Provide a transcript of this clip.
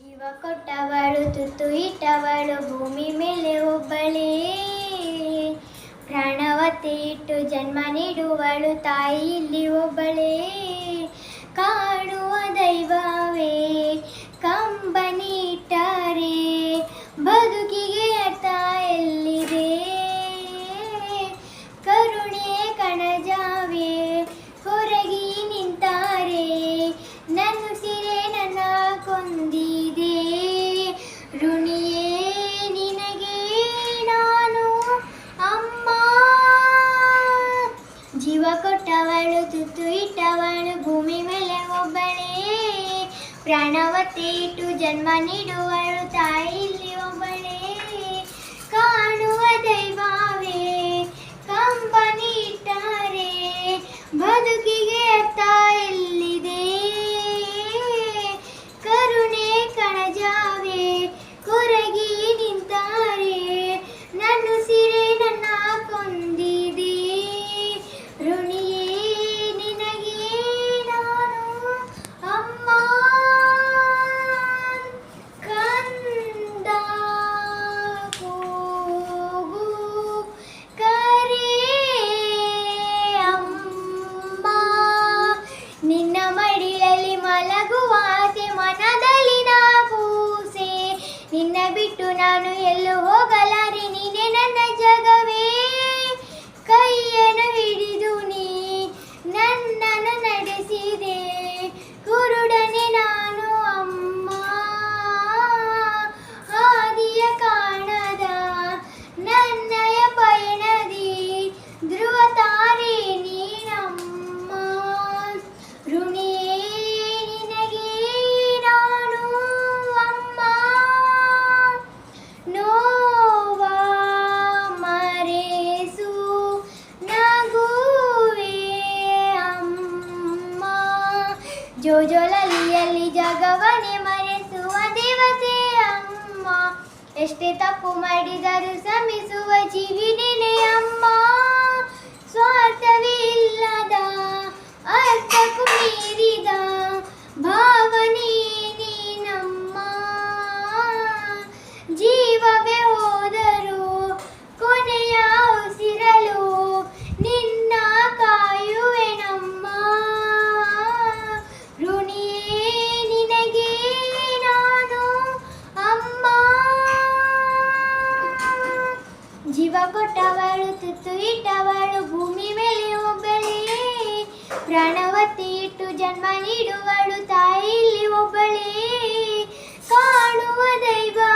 ಜೀವ ಕೊಟ್ಟವಳು, ತುತ್ತು ಇಟ್ಟವಳು, ಭೂಮಿ ಮೇಲೆ ಒಬ್ಬಳೇ. ಪ್ರಾಣವತಿ ಇಟ್ಟು ಜನ್ಮ ನೀಡುವಳು, ತಾಯಿ ಇಲ್ಲಿ ಒಬ್ಬಳೇ. ಕಾಡುವ ದೈವವೇ ಕಂಬನಿ ಇಟ್ಟರೆ ಕೊಟ್ಟವಳು ತುತ್ತು ಇಟ್ಟವಳು ಭೂಮಿ ಮೇಲೆ ಒಬ್ಬಳೇ ಪ್ರಾಣವತ್ತೆ ಇಟ್ಟು ಜನ್ಮ ನೀಡುವಳು ತಾಯಿ ಇಲ್ಲಿ ಜೋಜೋಲಲಿಯಲ್ಲಿ ಜಗವನೆ ಮರೆಸುವ ದೇವತೆ ಅಮ್ಮ. ಎಷ್ಟೇ ತಪ್ಪು ಮಾಡಿದರೂ ಸಮಿಸುವ ಜೀವಿನೇನೆ ಅಮ್ಮ. ಜೀವ ಕೊಟ್ಟವಳು, ತುತ್ತು ಇಟ್ಟವಳು, ಭೂಮಿ ಮೇಲೆ ಒಬ್ಬಳೇ. ಪ್ರಾಣವತ್ತಿ ಇಟ್ಟು ಜನ್ಮ ನೀಡುವಳು ತಾಯಿ ಇಲ್ಲಿ ಒಬ್ಬಳೇ. ಕಾಣುವ ಕಂಬನಿ